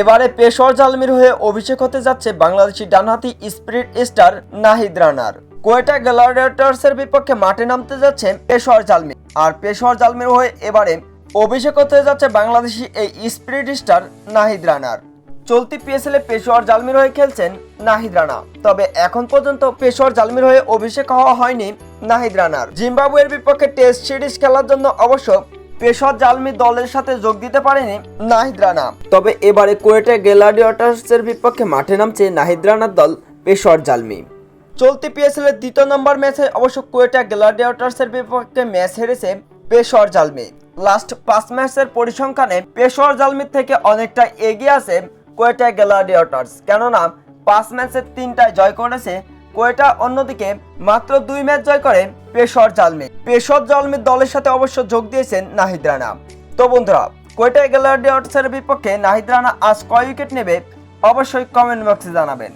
এবারে পেশর জালমির হয়ে অভিষেক হতে যাচ্ছে বাংলাদেশি ডানহাতি স্পিরিট স্টার নাহিদ রানার। কোয়েটা গ্যালাডিয়েটার্সের বিপক্ষে মাঠে নামতে যাচ্ছে পেশর জালমি? আর পেশর জালমির হয়ে এবারে অভিষেক হতে যাচ্ছে বাংলাদেশি এই স্পিরিট স্টার নাহিদ রানার। চলতি পিএসএল পেশোয়ার জালমির হয়ে খেলছেন নাহিদ রানা। তবে এখন পর্যন্ত পেশোয়ার জালমির হয়ে অভিষেক হওয়া হয়নি নাহিদ রানার। জিম্বাবুয়ের বিপক্ষে টেস্ট সিরিজ খেলার জন্য অবশ্য পেশোয়ার জালমি দলের সাথে যোগ দিতে পারেনি নাহিদ রানা। তবে এবারে কোয়েটে গ্যালাডিয়েটার্সের বিপক্ষে মাঠে নামছে নাহিদ রানার দল পেশোয়ার জালমি। চলতি পিএসএল এর দ্বিতীয় নম্বর ম্যাচে অবশ্য কোয়েটা গ্যালাডিয়েটার্সের বিপক্ষে ম্যাচ হেরেছে পেশর জালমি। লাস্ট পাঁচ ম্যাচের পরিসংখ্যানে পেশোয়ার জালমির থেকে অনেকটা এগিয়ে আছে কোয়েটা গ্যালাডিয়েটার্স কেননা, পাঁচ ম্যাচের তিনটায় জয় করেছে কোয়েটা অন্যদিকে মাত্র দুই ম্যাচ জয় করে পেশর জালমে। পেশর জালমে দলের সাথে অবশ্য যোগ দিয়েছেন নাহিদ রানা। তো বন্ধুরা, কোয়েটা গ্যালাডিয়েটার্সের বিপক্ষে নাহিদ রানা আজ কয় উইকেট নেবে অবশ্যই কমেন্ট বক্সে জানাবেন।